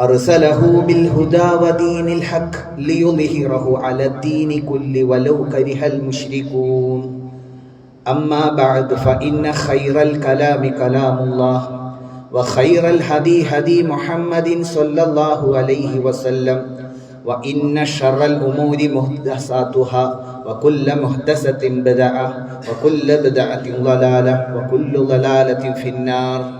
أرسله بالهدى ودين الحق ليظهره على الدين كل ولو كره المشركون. أما بعد فإن خير الكلام كلام الله وخير الهدي هدي محمد صلى الله عليه وسلم وإن شر الأمور محدثاتها وكل محدثة بدعة وكل بدعة ضلالة وكل ضلالة في النار.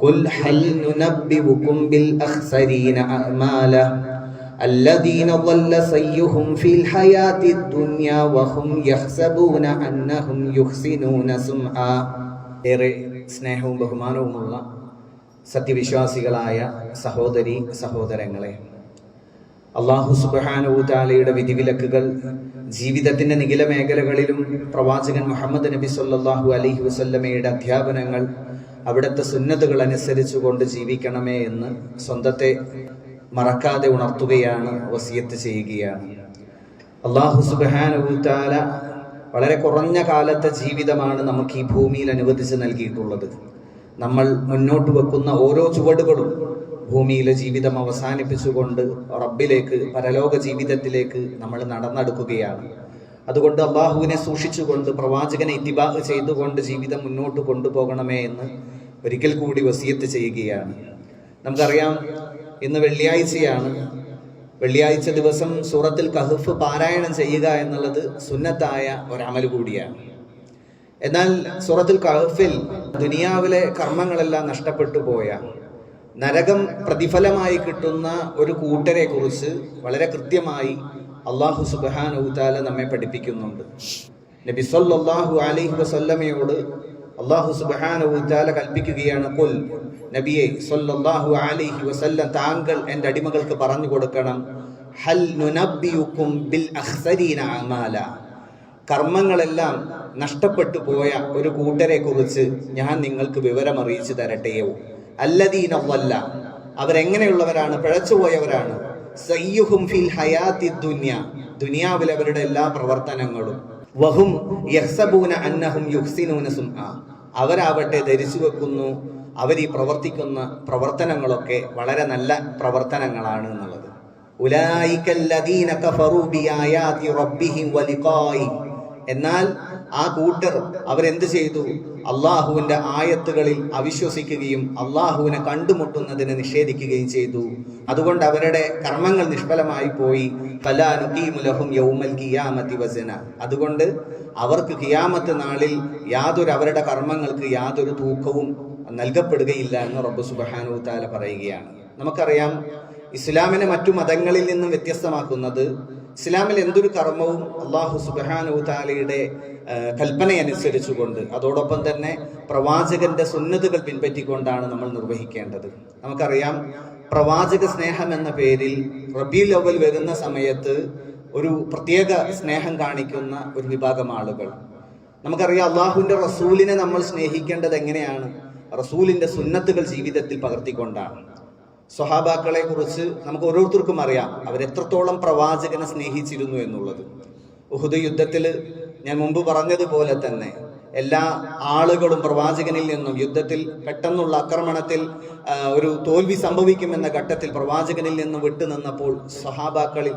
قل هل ننبئكم بالأخسرين أعمالا الذين ضل سيهم في الحياة الدنيا وهم يحسبون أنهم يحسنون سمعا ഏറെ സ്നേഹവും ബഹുമാനവുമുള്ള സത്യവിശ്വാസികളായ സഹോദരി സഹോദരങ്ങളെ അള്ളാഹു സുബാനുത്താലയുടെ വിധിവിലക്കുകൾ ജീവിതത്തിന്റെ നിഖില മേഖലകളിലും പ്രവാചകൻ മുഹമ്മദ് നബി സല്ലാഹു അലഹി വസല്ലമയുടെ അധ്യാപനങ്ങൾ അവിടുത്തെ സുന്നതുകൾ അനുസരിച്ചുകൊണ്ട് ജീവിക്കണമേ എന്ന് സ്വന്തത്തെ മറക്കാതെ ഉണർത്തുകയാണ് വസിയത്ത് ചെയ്യുകയാണ്. അള്ളാഹു സുബാനുത്താല വളരെ കുറഞ്ഞ കാലത്തെ ജീവിതമാണ് നമുക്ക് ഈ ഭൂമിയിൽ അനുവദിച്ച് നൽകിയിട്ടുള്ളത്. നമ്മൾ മുന്നോട്ട് വെക്കുന്ന ഓരോ ചുവടുകളും ഭൂമിയിലെ ജീവിതം അവസാനിപ്പിച്ചുകൊണ്ട് റബ്ബിലേക്ക് പരലോക ജീവിതത്തിലേക്ക് നമ്മൾ നടന്നെടുക്കുകയാണ്. അതുകൊണ്ട് അള്ളാഹുവിനെ സൂക്ഷിച്ചുകൊണ്ട് പ്രവാചകനെ ഇത്തിബാഹ് ചെയ്തുകൊണ്ട് ജീവിതം മുന്നോട്ട് കൊണ്ടുപോകണമേ എന്ന് ഒരിക്കൽ കൂടി വസിയത്ത് ചെയ്യുകയാണ്. നമുക്കറിയാം ഇന്ന് വെള്ളിയാഴ്ചയാണ്. വെള്ളിയാഴ്ച ദിവസം സൂറത്തിൽ കഹഫ് പാരായണം ചെയ്യുക എന്നുള്ളത് സുന്നത്തായ ഒരമൽ കൂടിയാണ്. എന്നാൽ സൂറത്തിൽ കഹഫിൽ ദുനിയാവിലെ കർമ്മങ്ങളെല്ലാം നഷ്ടപ്പെട്ടു പോയ നരകം പ്രതിഫലമായി കിട്ടുന്ന ഒരു കൂട്ടരെ കുറിച്ച് വളരെ കൃത്യമായി അള്ളാഹു സുബാനൗതാല നമ്മെ പഠിപ്പിക്കുന്നുണ്ട്. നബി സല്ലല്ലാഹു അലൈഹി വസല്ലമയോട് അള്ളാഹു സുബാനൗതാല കൽപ്പിക്കുകയാണ് കൊൽ നബിയെ സല്ലല്ലാഹു അലൈഹി വസല്ലം താങ്കൾ എന്റെ അടിമകൾക്ക് പറഞ്ഞു കൊടുക്കണം. ഹൽ നുനബ്ബിയുക്കും ബിൽ അഹ്സരീന അമാല. കർമ്മങ്ങളെല്ലാം നഷ്ടപ്പെട്ടു പോയ ഒരു കൂട്ടരെ കുറിച്ച് ഞാൻ നിങ്ങൾക്ക് വിവരം അറിയിച്ചു തരട്ടെയോ? അല്ലദീന വല്ല അവരെങ്ങനെയുള്ളവരാണ്? പിഴച്ചുപോയവരാണ്. സയ്യുഹും ഫിൽ ദുനിയാവിൽ അവരുടെ എല്ലാ പ്രവർത്തനങ്ങളും. വഹും യഹ്സബൂന അന്നഹും യുഹ്സിനൂന സുംആ. അവരാവട്ടെ ധരിച്ചു വെക്കുന്നു. അവർ ഈ പ്രവർത്തിക്കുന്ന പ്രവർത്തനങ്ങളൊക്കെ വളരെ നല്ല പ്രവർത്തനങ്ങളാണ് എന്നുള്ളത്. എന്നാൽ ആ കൂട്ടർ അവരെന്ത് ചെയ്തു? അള്ളാഹുവിന്റെ ആയത്തുകളിൽ അവിശ്വസിക്കുകയും അള്ളാഹുവിനെ കണ്ടുമുട്ടുന്നതിനെ നിഷേധിക്കുകയും ചെയ്തു. അതുകൊണ്ട് അവരുടെ കർമ്മങ്ങൾ നിഷ്ഫലമായി പോയി. ഫലാനുഖീമുലഹും യൗമൽ വസന. അതുകൊണ്ട് അവർക്ക് കിയാമത്ത് നാളിൽ യാതൊരു അവരുടെ കർമ്മങ്ങൾക്ക് യാതൊരു തൂക്കവും നൽകപ്പെടുകയില്ല എന്ന് റബ്ബു സുബഹാനു താല പറയുകയാണ്. നമുക്കറിയാം ഇസ്ലാമിനെ മറ്റു മതങ്ങളിൽ നിന്നും വ്യത്യസ്തമാക്കുന്നത് ഇസ്ലാമിൽ എന്തൊരു കർമ്മവും അള്ളാഹു സുബാനു താലയുടെ കൽപ്പനയനുസരിച്ചുകൊണ്ട് അതോടൊപ്പം തന്നെ പ്രവാചകന്റെ സുന്നതുകൾ പിൻപറ്റിക്കൊണ്ടാണ് നമ്മൾ നിർവഹിക്കേണ്ടത്. നമുക്കറിയാം പ്രവാചക സ്നേഹം എന്ന പേരിൽ റബി ലവൽ വരുന്ന സമയത്ത് ഒരു പ്രത്യേക സ്നേഹം കാണിക്കുന്ന ഒരു വിഭാഗം ആളുകൾ. നമുക്കറിയാം അള്ളാഹുവിന്റെ റസൂലിനെ നമ്മൾ സ്നേഹിക്കേണ്ടത് എങ്ങനെയാണ്? റസൂലിന്റെ സുന്നത്തുകൾ ജീവിതത്തിൽ പകർത്തിക്കൊണ്ടാണ്. സ്വഹാബാക്കളെ കുറിച്ച് നമുക്ക് ഓരോരുത്തർക്കും അറിയാം. അവരെത്രത്തോളം പ്രവാചകനെ സ്നേഹിച്ചിരുന്നു എന്നുള്ളത്. ഉഹുദ് യുദ്ധത്തിൽ ഞാൻ മുമ്പ് പറഞ്ഞതുപോലെ തന്നെ എല്ലാ ആളുകളും പ്രവാചകനിൽ നിന്നും യുദ്ധത്തിൽ പെട്ടെന്നുള്ള ആക്രമണത്തിൽ ഒരു തോൽവി സംഭവിക്കുമെന്ന ഘട്ടത്തിൽ പ്രവാചകനിൽ നിന്ന് വിട്ടുനിന്നപ്പോൾ സ്വഹാബാക്കളിൽ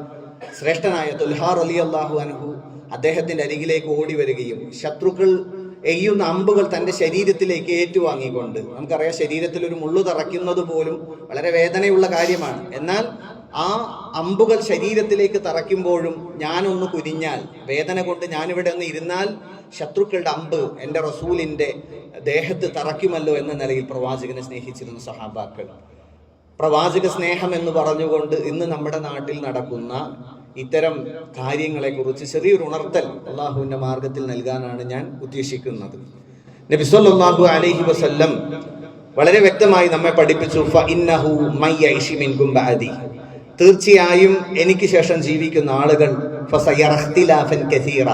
ശ്രേഷ്ഠനായ തുൽഹാർ അലി അള്ളാഹു അൻഹു അദ്ദേഹത്തിന്റെ അരികിലേക്ക് ഓടി വരികയും ശത്രുക്കൾ എയ്യുന്ന അമ്പുകൾ തന്റെ ശരീരത്തിലേക്ക് ഏറ്റുവാങ്ങിക്കൊണ്ട് നമുക്കറിയാം ശരീരത്തിൽ ഒരു മുള്ളു തറയ്ക്കുന്നത് പോലും വളരെ വേദനയുള്ള കാര്യമാണ്. എന്നാൽ ആ അമ്പുകൾ ശരീരത്തിലേക്ക് തറയ്ക്കുമ്പോഴും ഞാനൊന്ന് കുനിഞ്ഞാൽ വേദന കൊണ്ട് ഞാനിവിടെ ഒന്ന് ഇരുന്നാൽ ശത്രുക്കളുടെ അമ്പ് എന്റെ റസൂലിന്റെ ദേഹത്ത് തറയ്ക്കുമല്ലോ എന്ന നിലയിൽ പ്രവാചകനെ സ്നേഹിച്ചിരുന്ന സഹാബാക്കൾ. പ്രവാചക സ്നേഹം എന്ന് പറഞ്ഞുകൊണ്ട് ഇന്ന് നമ്മുടെ നാട്ടിൽ നടക്കുന്ന ഇത്തരം കാര്യങ്ങളെ കുറിച്ച് ചെറിയൊരു ഉണർത്തൽ അള്ളാഹുവിന്റെ മാർഗത്തിൽ നൽകാനാണ് ഞാൻ ഉദ്ദേശിക്കുന്നത് നബി സല്ലല്ലാഹു അലൈഹി വസല്ലം വളരെ വ്യക്തമായി നമ്മെ പഠിപ്പിച്ചു "ഫ ഇന്നഹു മിൻകും ബഅദി." തീർച്ചയായും എനിക്ക് ശേഷം ജീവിക്കുന്ന ആളുകൾ കസീറ.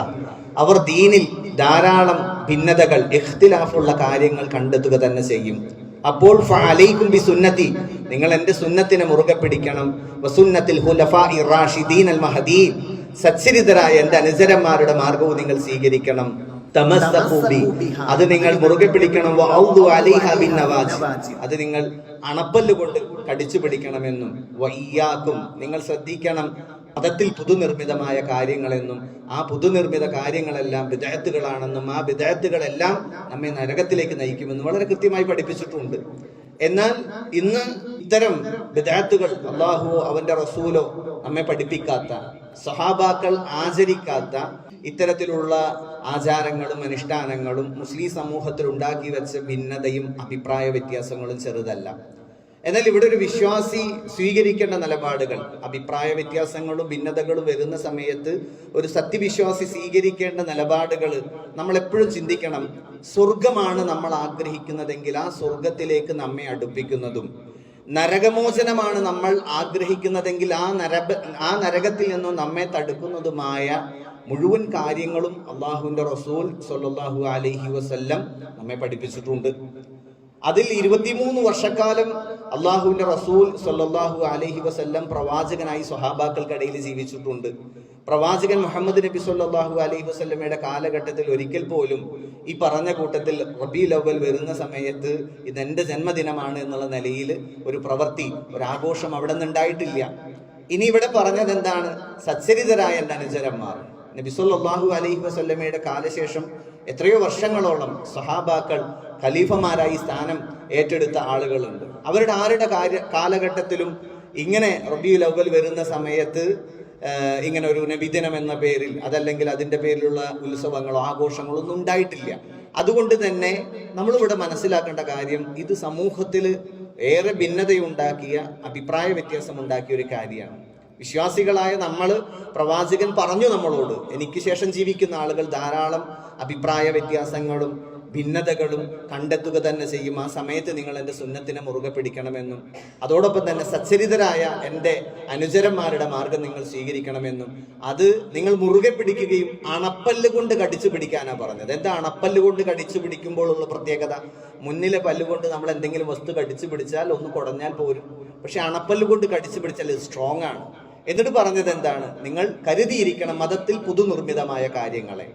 അവർ ദീനിൽ ധാരാളം ഭിന്നതകൾ ഇഖ്തിലാഫുള്ള കാര്യങ്ങൾ കണ്ടെത്തുക തന്നെ ചെയ്യും അപ്പോൾ ബി സുന്നത്തി നിങ്ങൾ എന്റെ സുന്നത്തിനെ മുറുകെ പിടിക്കണം. വസുന്നത്തിൽ സച്ചരിതരായ എന്റെ അനുചരന്മാരുടെ മാർഗവും നിങ്ങൾ സ്വീകരിക്കണം. അത് നിങ്ങൾ മുറുകെ പിടിക്കണം. അത് നിങ്ങൾ അണപ്പല്ല് കൊണ്ട് കടിച്ചു പിടിക്കണമെന്നും. വയ്യാക്കും നിങ്ങൾ ശ്രദ്ധിക്കണം മതത്തിൽ പുതുനിർമ്മിതമായ കാര്യങ്ങളെന്നും. ആ പുതുനിർമ്മിത കാര്യങ്ങളെല്ലാം വിദഗ്ധകളാണെന്നും ആ വിദഗ്ധകളെല്ലാം നമ്മെ നരകത്തിലേക്ക് നയിക്കുമെന്നും വളരെ കൃത്യമായി പഠിപ്പിച്ചിട്ടുണ്ട്. എന്നാൽ ഇന്ന് ഇത്തരം വിദാത്തുകൾ അള്ളാഹുവോ അവന്റെ റസൂലോ നമ്മെ പഠിപ്പിക്കാത്ത സഹാബാക്കൾ ആചരിക്കാത്ത ഇത്തരത്തിലുള്ള ആചാരങ്ങളും അനുഷ്ഠാനങ്ങളും മുസ്ലിം സമൂഹത്തിൽ ഉണ്ടാക്കി വെച്ച ഭിന്നതയും അഭിപ്രായ വ്യത്യാസങ്ങളും ചെറുതല്ല. എന്നാൽ ഇവിടെ ഒരു വിശ്വാസി സ്വീകരിക്കേണ്ട നിലപാടുകൾ അഭിപ്രായ വ്യത്യാസങ്ങളും ഭിന്നതകളും വരുന്ന സമയത്ത് ഒരു സത്യവിശ്വാസി സ്വീകരിക്കേണ്ട നിലപാടുകൾ നമ്മൾ എപ്പോഴും ചിന്തിക്കണം. സ്വർഗമാണ് നമ്മൾ ആഗ്രഹിക്കുന്നതെങ്കിൽ ആ സ്വർഗത്തിലേക്ക് നമ്മെ അടുപ്പിക്കുന്നതും. നരകമോചനമാണ് നമ്മൾ ആഗ്രഹിക്കുന്നതെങ്കിൽ ആ നരക ആ നരകത്തിൽ നിന്നും നമ്മെ തടുക്കുന്നതുമായ മുഴുവൻ കാര്യങ്ങളും അള്ളാഹുവിന്റെ റസൂൽ സൊല്ലാഹു അലഹി വസ്ല്ലം നമ്മെ പഠിപ്പിച്ചിട്ടുണ്ട്. അതിൽ ഇരുപത്തിമൂന്ന് വർഷക്കാലം അള്ളാഹുവിന്റെ റസൂൽ സല്ലാഹു അലഹി വസല്ലം പ്രവാചകനായി സ്വഹാബാക്കൾക്കിടയിൽ ജീവിച്ചിട്ടുണ്ട്. പ്രവാചകൻ മുഹമ്മദ് നബി സല്ലല്ലാഹു അലഹി വസ്ല്ലമയുടെ കാലഘട്ടത്തിൽ ഒരിക്കൽ പോലും ഈ പറഞ്ഞ കൂട്ടത്തിൽ റബി ലവൽ വരുന്ന സമയത്ത് ഇതെന്റെ ജന്മദിനമാണ് എന്നുള്ള നിലയിൽ ഒരു പ്രവൃത്തി ഒരു ആഘോഷം അവിടെ നിന്നുണ്ടായിട്ടില്ല. ഇനി ഇവിടെ പറഞ്ഞത് എന്താണ്? സച്ചരിതരായ എന്റെ അനുചരന്മാർ. നബി സല്ലല്ലാഹു അലൈഹി വസല്ലമയുടെ കാലശേഷം എത്രയോ വർഷങ്ങളോളം സഹാബാക്കൾ ഖലീഫമാരായി സ്ഥാനം ഏറ്റെടുത്ത ആളുകളുണ്ട്. അവരുടെ ആരുടെ കാര്യ കാലഘട്ടത്തിലും ഇങ്ങനെ റബിയുൽ അവൽ വരുന്ന സമയത്ത് ഇങ്ങനെ ഒരു നബിദിനം എന്ന പേരിൽ അതല്ലെങ്കിൽ അതിന്റെ പേരിലുള്ള ഉത്സവങ്ങളോ ആഘോഷങ്ങളോ ഒന്നും ഉണ്ടായിട്ടില്ല. അതുകൊണ്ട് തന്നെ നമ്മളിവിടെ മനസ്സിലാക്കേണ്ട കാര്യം ഇത് സമൂഹത്തിൽ ഏറെ ഭിന്നതയുണ്ടാക്കിയ അഭിപ്രായ വ്യത്യാസം ഉണ്ടാക്കിയ ഒരു കാര്യമാണ്. വിശ്വാസികളായ നമ്മൾ പ്രവാചകൻ പറഞ്ഞു നമ്മളോട് എനിക്ക് ശേഷം ജീവിക്കുന്ന ആളുകൾ ധാരാളം അഭിപ്രായ വ്യത്യാസങ്ങളും ഭിന്നതകളും കണ്ടെത്തുക തന്നെ ചെയ്യും. ആ സമയത്ത് നിങ്ങൾ എന്റെ സുന്നത്തിനെ മുറുകെ പിടിക്കണമെന്നും അതോടൊപ്പം തന്നെ സച്ചരിതരായ എന്റെ അനുചരന്മാരുടെ മാർഗം നിങ്ങൾ സ്വീകരിക്കണമെന്നും അത് നിങ്ങൾ മുറുകെ പിടിക്കുകയും അണപ്പല്ല് കൊണ്ട് കടിച്ചു പിടിക്കാനാണ് പറഞ്ഞത്. എന്താ അണപ്പല്ല് കൊണ്ട് കടിച്ചു പിടിക്കുമ്പോഴുള്ള പ്രത്യേകത? മുന്നിലെ പല്ലുകൊണ്ട് നമ്മൾ എന്തെങ്കിലും വസ്തു കടിച്ചു പിടിച്ചാൽ ഒന്ന് കുടഞ്ഞാൽ പോരും. പക്ഷെ അണപ്പല്ല് കൊണ്ട് കടിച്ചു പിടിച്ചാൽ ഇത് സ്ട്രോങ് ആണ്. എന്നിട്ട് പറഞ്ഞത് എന്താണ്? നിങ്ങൾ കരുതിയിരിക്കണം മതത്തിൽ പുതുനിർമ്മിതമായ കാര്യങ്ങളെ.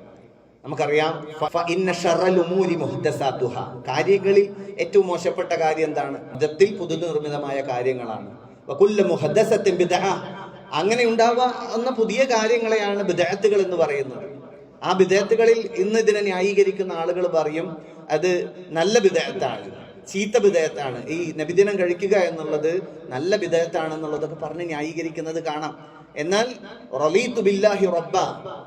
നമുക്കറിയാം. കാര്യങ്ങളിൽ ഏറ്റവും മോശപ്പെട്ട കാര്യം എന്താണ്? മതത്തിൽ പുതുനിർമ്മിതമായ കാര്യങ്ങളാണ്. അങ്ങനെ ഉണ്ടാവുന്ന പുതിയ കാര്യങ്ങളെയാണ് ബിദഅത്തുകൾ എന്ന് പറയുന്നത്. ആ ബിദഅത്തുകളിൽ ഇന്ന് ഇതിനെ ന്യായീകരിക്കുന്ന ആളുകൾ പറയും അത് നല്ല ബിദഅത്താണ് ചീത്ത ബിദഅത്താണ്. ഈ നബിദിനം കഴിക്കുക എന്നുള്ളത് നല്ല ബിദഅത്താണെന്നുള്ളതൊക്കെ പറഞ്ഞ് ന്യായീകരിക്കുന്നത് കാണാം. എന്നാൽ റലീതു ബില്ലാഹി റബ്ബ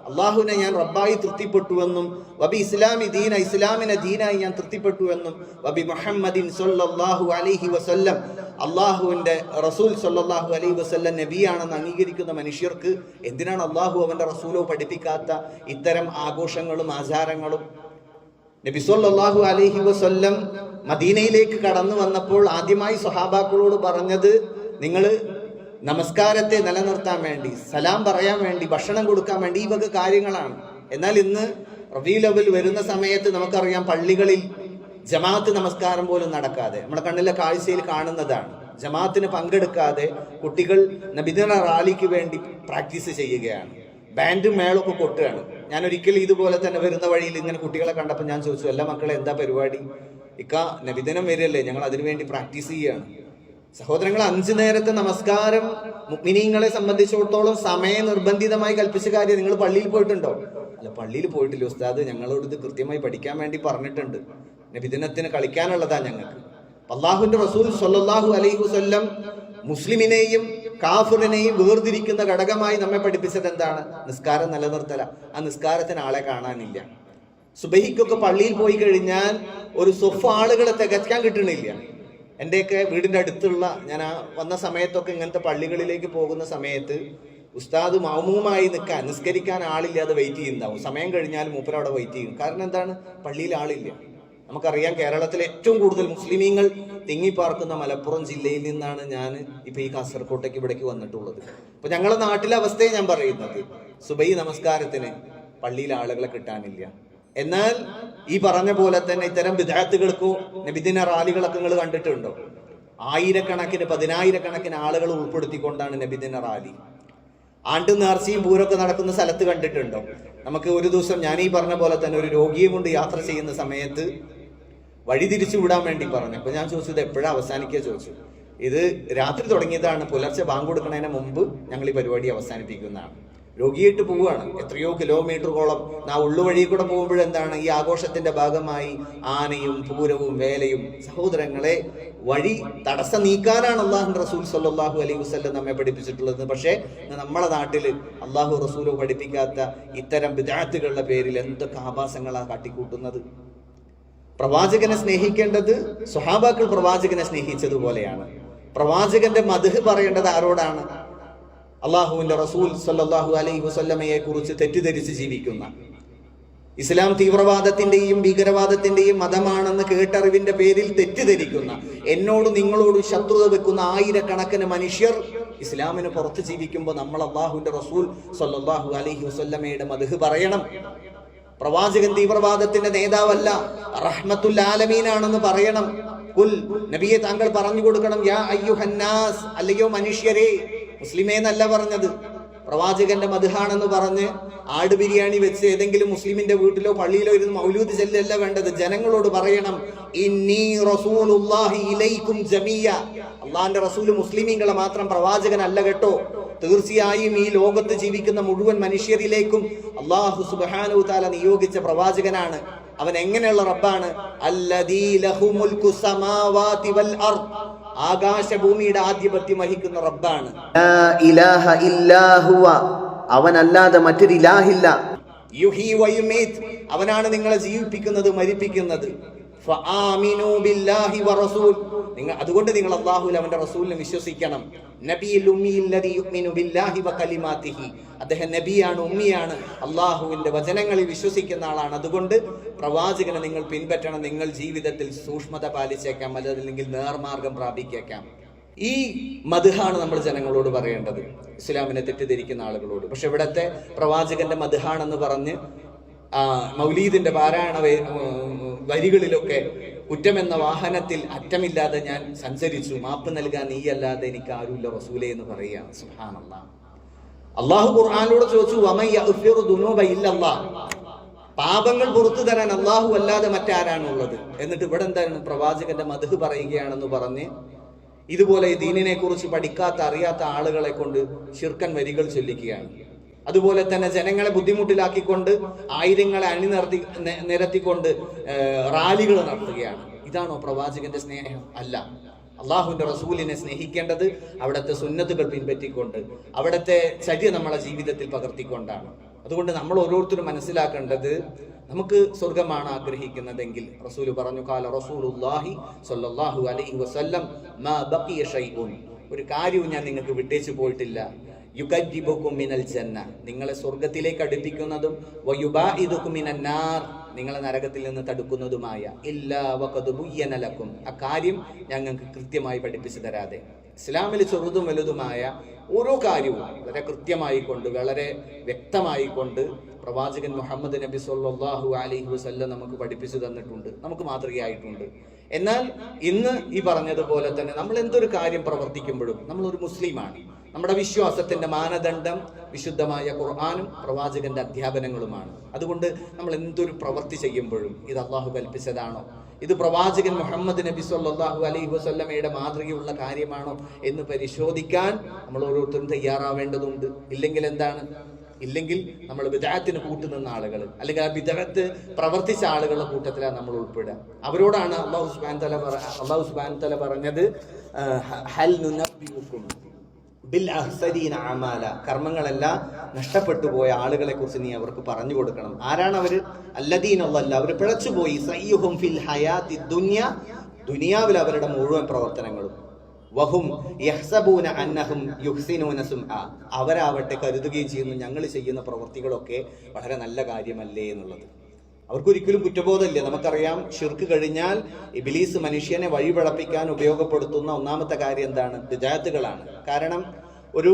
അള്ളാഹുവിനെ ഞാൻ റബ്ബായി തൃപ്തിപ്പെട്ടുവെന്നും വബി ഇസ്ലാമി ദീന ഇസ്ലാമിനെ ദീനായി ഞാൻ തൃപ്തിപ്പെട്ടുവെന്നും വബി മുഹമ്മദിൻ സൊല്ലാഹു അലൈഹി വസല്ലം അള്ളാഹുവിന്റെ റസൂൽ സല്ലല്ലാഹു അലൈഹി വസല്ലം നബിയാണെന്ന് അംഗീകരിക്കുന്ന മനുഷ്യർക്ക് എന്തിനാണ് അള്ളാഹു അവന്റെ റസൂലോ പഠിപ്പിക്കാത്ത ഇത്തരം ആഘോഷങ്ങളും ആചാരങ്ങളും? നബി സൊല്ലാഹു അലൈഹി വസല്ലം മദീനയിലേക്ക് കടന്നു വന്നപ്പോൾ ആദ്യമായി സ്വഹാബാക്കളോട് പറഞ്ഞത് നിങ്ങൾ നമസ്കാരത്തെ നിലനിർത്താൻ വേണ്ടി സലാം പറയാൻ വേണ്ടി ഭക്ഷണം കൊടുക്കാൻ വേണ്ടി ഈ വക കാര്യങ്ങളാണ്. എന്നാൽ ഇന്ന് റബീ ലെവൽ വരുന്ന സമയത്ത് നമുക്കറിയാം പള്ളികളിൽ ജമാഅത്ത് നമസ്കാരം പോലും നടക്കാതെ നമ്മുടെ കണ്ണിലെ കാഴ്ചയിൽ കാണുന്നതാണ്. ജമാഅത്തിന് പങ്കെടുക്കാതെ കുട്ടികൾ നബിദിന റാലിക്ക് വേണ്ടി പ്രാക്ടീസ് ചെയ്യുകയാണ്. ബാൻഡും മേളൊക്കെ കൊട്ടുകയാണ്. ഞാൻ ഒരിക്കലും ഇതുപോലെ തന്നെ വരുന്ന വഴിയിൽ ഇങ്ങനെ കുട്ടികളെ കണ്ടപ്പോൾ ഞാൻ ചോദിച്ചു എല്ലാ മക്കളെ എന്താ പരിപാടി? ഇക്ക നബിദിനം വരില്ലേ ഞങ്ങൾ അതിനുവേണ്ടി പ്രാക്ടീസ് ചെയ്യുകയാണ്. സഹോദരങ്ങൾ അഞ്ചു നേരത്തെ നമസ്കാരം മുക്മിനീങ്ങളെ സംബന്ധിച്ചിടത്തോളം സമയം നിർബന്ധിതമായി കൽപ്പിച്ച കാര്യം നിങ്ങൾ പള്ളിയിൽ പോയിട്ടുണ്ടോ? അല്ല പള്ളിയിൽ പോയിട്ടില്ല ഉസ്താദ്. ഞങ്ങളോട് ഇത് കൃത്യമായി പഠിക്കാൻ വേണ്ടി പറഞ്ഞിട്ടുണ്ട്. നബിദിനത്തിന് കളിക്കാനുള്ളതാ ഞങ്ങൾക്ക്. അള്ളാഹുവിന്റെ റസൂൽ സൊല്ലാഹു അലൈഹി വസ്ല്ലം മുസ്ലിമിനെയും കാഫിറിനെയും വേർതിരിക്കുന്ന ഘടകമായി നമ്മെ പഠിപ്പിച്ചത് എന്താണ്? നിസ്കാരം നിലനിർത്തല. ആ നിസ്കാരത്തിന് ആളെ കാണാനില്ല. സുബഹിക്കൊക്കെ പള്ളിയിൽ പോയി കഴിഞ്ഞാൽ ഒരു സ്വഫ് ആളുകളെ തികച്ചാൻ കിട്ടണില്ല. എന്റെയൊക്കെ വീടിന്റെ അടുത്തുള്ള ഞാൻ ആ വന്ന സമയത്തൊക്കെ ഇങ്ങനത്തെ പള്ളികളിലേക്ക് പോകുന്ന സമയത്ത് ഉസ്താദ് മൗമുമായി നിൽക്കാൻ നിസ്കരിക്കാൻ ആളില്ലാതെ വെയിറ്റ് ചെയ്യുന്നുണ്ടാവും സമയം കഴിഞ്ഞാൽ മൂപ്പർ അവിടെ വെയിറ്റ് ചെയ്യും. കാരണം എന്താണ്? പള്ളിയിൽ ആളില്ല. നമുക്കറിയാം കേരളത്തിലെ ഏറ്റവും കൂടുതൽ മുസ്ലിമീങ്ങൾ തിങ്ങിപ്പാർക്കുന്ന മലപ്പുറം ജില്ലയിൽ നിന്നാണ് ഞാൻ ഇപ്പൊ ഈ കാസർകോട്ടേക്ക് ഇവിടേക്ക് വന്നിട്ടുള്ളത്. അപ്പൊ ഞങ്ങളുടെ നാട്ടിലെ അവസ്ഥയെ ഞാൻ പറയുന്നത്. സുബൈ നമസ്കാരത്തിന് പള്ളിയിൽ ആളുകളെ കിട്ടാനില്ല. എന്നാൽ ഈ പറഞ്ഞ പോലെ തന്നെ ഇത്തരം വിദ്യാർത്ഥികൾക്കോ നബിദിന റാലികളൊക്കെ നിങ്ങൾ കണ്ടിട്ടുണ്ടോ? ആയിരക്കണക്കിന് പതിനായിരക്കണക്കിന് ആളുകൾ ഉൾപ്പെടുത്തിക്കൊണ്ടാണ് നബിദിന റാലി. ആണ്ട് നേർച്ചയും പൂരൊക്കെ നടക്കുന്ന സ്ഥലത്ത് കണ്ടിട്ടുണ്ടോ? നമുക്ക് ഒരു ദിവസം ഞാൻ ഈ പറഞ്ഞ പോലെ തന്നെ ഒരു രോഗിയെ കൊണ്ട് യാത്ര ചെയ്യുന്ന സമയത്ത് വഴി തിരിച്ചു വിടാൻ വേണ്ടി പറഞ്ഞു. അപ്പൊ ഞാൻ ചോദിച്ചു ഇത് എപ്പോഴാ അവസാനിക്കുക ചോദിച്ചു. ഇത് രാത്രി തുടങ്ങിയതാണ്. പുലർച്ചെ ബാങ്ക് കൊടുക്കുന്നതിന് മുമ്പ് ഞങ്ങൾ ഈ പരിപാടി അവസാനിപ്പിക്കുന്നതാണ്. രോഗിയായിട്ട് പോവുകയാണ്. എത്രയോ കിലോമീറ്ററുകളോളം ആ ഉള്ളുവഴി കൂടെ പോകുമ്പോഴെന്താണ് ഈ ആഘോഷത്തിന്റെ ഭാഗമായി ആനയും പൂരവും വേലയും സഹോദരങ്ങളെ വഴി തടസ്സം നീക്കാനാണ് അള്ളാഹു റസൂൽ സല്ലാഹു അലൈഹി വസ്ല്ലം നമ്മെ പഠിപ്പിച്ചിട്ടുള്ളത്. പക്ഷേ നമ്മളെ നാട്ടിൽ അള്ളാഹു റസൂലോ പഠിപ്പിക്കാത്ത ഇത്തരം വിദ്യാർത്ഥികളുടെ പേരിൽ എന്തൊക്കെ ആഭാസങ്ങളാണ് കാട്ടിക്കൂട്ടുന്നത്? പ്രവാചകനെ സ്നേഹിക്കേണ്ടത് സ്വഹാബാക്കൾ പ്രവാചകനെ സ്നേഹിച്ചതുപോലെയാണ്. പ്രവാചകന്റെ മധു പറയേണ്ടത് ആരോടാണ്? അള്ളാഹുവിന്റെ റസൂൽ സല്ലാഹു അലൈഹി വസല്ലമയെ കുറിച്ച് തെറ്റിദ്ധരിച്ച് ജീവിക്കുന്ന ഇസ്ലാം തീവ്രവാദത്തിന്റെയും ഭീകരവാദത്തിന്റെയും മതമാണെന്ന് കേട്ടറിവിന്റെ പേരിൽ തെറ്റിദ്ധരിക്കുന്ന എന്നോട് നിങ്ങളോട് ശത്രുത വെക്കുന്ന ആയിരക്കണക്കിന് മനുഷ്യർ ഇസ്ലാമിന് പുറത്ത് ജീവിക്കുമ്പോൾ നമ്മൾ അള്ളാഹുവിന്റെ റസൂൽ സല്ലാഹു അലൈഹി വസ്ല്ലമയുടെ മധു പറയണം. പ്രവാചകൻ തീവ്രവാദത്തിന്റെ നേതാവല്ല റഹ്മത്തുൽ ആലമീനാണെന്ന് പറയണം. കുൽ നബിയെ താങ്കൾ പറഞ്ഞു കൊടുക്കണം യാ അയ്യുഹന്നാസ് അല്ലയോ മനുഷ്യരെ മുസ്ലിമേ എന്നല്ല പറഞ്ഞത്. പ്രവാചകന്റെ മധുഹാണെന്ന് പറഞ്ഞ് ആട് ബിരിയാണി വെച്ച് ഏതെങ്കിലും മുസ്ലിമിന്റെ വീട്ടിലോ പള്ളിയിലോ ഇരുന്ന് മൗലൂദ് ചെല്ലല്ല വേണ്ടത് ജനങ്ങളോട് പറയണം. ഇന്നി ഇലൈക്കും ജമിയ അള്ളാന്റെ റസൂൽ മുസ്ലിമീങ്ങളെ മാത്രം പ്രവാചകനല്ല കേട്ടോ. തീർച്ചയായും ഈ ലോകത്ത് ജീവിക്കുന്ന മുഴുവൻ മനുഷ്യരിലേക്കും അള്ളാഹു സുബാനു താല നിയോഗിച്ച പ്രവാചകനാണ്. അവൻ എങ്ങനെയുള്ള റബ്ബാണ്? അല്ലദീ ലഹു വൽ അർദ്. ആകാശഭൂമിയുടെ ആധിപത്യം വഹിക്കുന്ന റബ്ബാണ്. അവനല്ലാതെ മറ്റൊരു ഇലാഹില്ല അവനാണ് നിങ്ങളെ ജീവിപ്പിക്കുന്നത് മരിപ്പിക്കുന്നത്. നിങ്ങൾ അതുകൊണ്ട് നിങ്ങൾ അള്ളാഹുൽ അവന്റെ റസൂലിനെ വിശ്വസിക്കണം. അദ്ദേഹം നബിയാണ് ഉമ്മിയാണ്. അള്ളാഹുവിന്റെ വചനങ്ങളിൽ വിശ്വസിക്കുന്ന ആളാണ്. അതുകൊണ്ട് പ്രവാചകനെ നിങ്ങൾ പിൻപറ്റണം. നിങ്ങൾ ജീവിതത്തിൽ സൂക്ഷ്മത പാലിച്ചേക്കാം. അല്ലെങ്കിൽ നേർമാർഗം പ്രാപിക്കേക്കാം. ഈ മധുഹാണ് നമ്മൾ ജനങ്ങളോട് പറയേണ്ടത്. ഇസ്ലാമിനെ തെറ്റിദ്ധരിക്കുന്ന ആളുകളോട്. പക്ഷെ ഇവിടത്തെ പ്രവാചകന്റെ മധുഹാണെന്ന് പറഞ്ഞ് മൗലീദിന്റെ പാരായണ വരികളിലൊക്കെ കുറ്റമെന്ന വാഹനത്തിൽ അറ്റമില്ലാതെ ഞാൻ സഞ്ചരിച്ചു. മാപ്പ് നൽകാൻ നീ അല്ലാതെ എനിക്ക് ആരുമില്ല. റസൂലേ എന്ന് പറയുകയാണ്. സുഹാനല്ല അള്ളാഹു ഖുർആാനിലൂടെ ചോദിച്ചു "വമൻ യഗ്ഫിറു ദുനൂബ ഇല്ലല്ലാഹ്." പാപങ്ങൾ പുറത്തു തരാൻ അള്ളാഹു അല്ലാതെ മറ്റാരാണുള്ളത് എന്നിട്ട് ഇവിടെ എന്താണ് പ്രവാചകന്റെ മധു പറയുകയാണെന്ന് പറഞ്ഞ് ഇതുപോലെ ദീനിനെ കുറിച്ച് പഠിക്കാത്ത അറിയാത്ത ആളുകളെ കൊണ്ട് ശിർക്കൻ വരികൾ ചൊല്ലിക്കുകയാണ്. അതുപോലെ തന്നെ ജനങ്ങളെ ബുദ്ധിമുട്ടിലാക്കിക്കൊണ്ട് ആയിരങ്ങളെ അണിനിർത്തി നിരത്തിക്കൊണ്ട് റാലികൾ നടത്തുകയാണ്. ഇതാണോ പ്രവാചകന്റെ സ്നേഹം? അല്ല. അള്ളാഹുവിന്റെ റസൂലിനെ സ്നേഹിക്കേണ്ടത് അവിടുത്തെ സുന്നത്തുകൾ പിൻപറ്റിക്കൊണ്ട് അവിടുത്തെ ചര്യ നമ്മളെ ജീവിതത്തിൽ പകർത്തിക്കൊണ്ടാണ്. അതുകൊണ്ട് നമ്മൾ ഓരോരുത്തരും മനസ്സിലാക്കേണ്ടത് നമുക്ക് സ്വർഗമാണ് ആഗ്രഹിക്കുന്നതെങ്കിൽ. റസൂൽ പറഞ്ഞു കാല റസൂലുള്ളാഹി സ്വല്ലല്ലാഹു അലൈഹി വസല്ലം മാ ബഖിയ ഷൈഉൻ. ഒരു കാര്യവും ഞാൻ നിങ്ങൾക്ക് വിട്ടേച്ചു പോയിട്ടില്ല. യുഗജിബുക്കും മിനൽ ജന്ന. നിങ്ങളെ സ്വർഗത്തിലേക്ക് അടുപ്പിക്കുന്നതും വയുബാഇദുക്കും ഇതുക്കുമിനാർ നാർ. നിങ്ങളെ നരകത്തിൽ നിന്ന് തടുക്കുന്നതുമായ എല്ലാ ആ അക്കാര്യം ഞങ്ങൾക്ക് കൃത്യമായി പഠിപ്പിച്ചു തരാതെ. ഇസ്ലാമിൽ ചെറുതും വലുതുമായ ഓരോ കാര്യവും വളരെ കൃത്യമായി കൊണ്ട് വളരെ വ്യക്തമായി കൊണ്ട് പ്രവാചകൻ മുഹമ്മദ് നബി സല്ലാഹു അലൈഹി വസല്ലം നമുക്ക് പഠിപ്പിച്ചു തന്നിട്ടുണ്ട്. നമുക്ക് മാതൃകയായിട്ടുണ്ട് എന്നാൽ ഇന്ന് ഈ പറഞ്ഞതുപോലെ തന്നെ നമ്മൾ എന്തൊരു കാര്യം പ്രവർത്തിക്കുമ്പോഴും നമ്മൾ ഒരു മുസ്ലിമാണ്. നമ്മുടെ വിശ്വാസത്തിന്റെ മാനദണ്ഡം വിശുദ്ധമായ ഖുർആാനും പ്രവാചകന്റെ അധ്യാപനങ്ങളുമാണ്. അതുകൊണ്ട് നമ്മൾ എന്തൊരു പ്രവൃത്തി ചെയ്യുമ്പോഴും ഇത് അള്ളാഹു കൽപ്പിച്ചതാണോ? ഇത് പ്രവാചകൻ മുഹമ്മദ് നബി സല്ലാഹു അലൈഹി വസ്ല്ലമയുടെ മാതൃകയുള്ള കാര്യമാണോ എന്ന് പരിശോധിക്കാൻ നമ്മൾ ഓരോരുത്തരും തയ്യാറാവേണ്ടതുണ്ട്. ഇല്ലെങ്കിൽ എന്താണ്? ഇല്ലെങ്കിൽ നമ്മൾ വിദഗത്തിന് കൂട്ടുനിന്ന ആളുകൾ അല്ലെങ്കിൽ ആ വിദഗത്ത് പ്രവർത്തിച്ച ആളുകളുടെ കൂട്ടത്തിലാണ് നമ്മൾ ഉൾപ്പെടുക. അവരോടാണ് അള്ളാഹു സുബാൻ തല അള്ളാഹു സുബാൻ തല പറഞ്ഞത് ഹൽ നുനബ്ബിഉക്കും. ബിൽ അഹ്സരീന അമാല. കർമ്മങ്ങളെല്ലാം നഷ്ടപ്പെട്ടു പോയ ആളുകളെ കുറിച്ച് നീ അവർക്ക് പറഞ്ഞു കൊടുക്കണം. ആരാണ് അവർ? അല്ലദീനല്ല അവർ പിഴച്ചുപോയി. സയ്യുഹും ഫിൽ ഹയാത്തി ദുനിയ. ദുനിയാവിൽ അവരുടെ മുഴുവൻ പ്രവർത്തനങ്ങളും. വഹും യഹ്സബൂന അന്നഹും യുഹ്സിനൂന സുംആ അവരാവട്ടെ കരുതുകയും ചെയ്യുന്നു ഞങ്ങൾ ചെയ്യുന്ന പ്രവൃത്തികളൊക്കെ വളരെ നല്ല കാര്യമല്ലേ എന്നുള്ളത്. അവർക്കൊരിക്കലും കുറ്റബോധമില്ല. നമുക്കറിയാം ഷിർക്ക് കഴിഞ്ഞാൽ ഇബിലീസ് മനുഷ്യനെ വഴിപഴപ്പിക്കാൻ ഉപയോഗപ്പെടുത്തുന്ന ഒന്നാമത്തെ കാര്യം എന്താണ്? വിജാത്തുകളാണ് കാരണം ഒരു